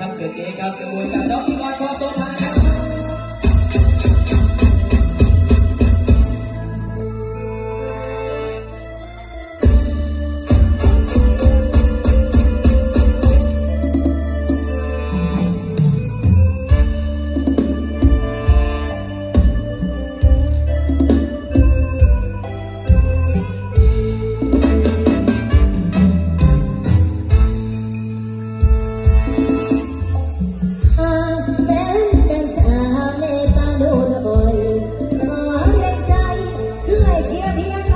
ครับเกิดเองครับกระบวนการเนาะ minha,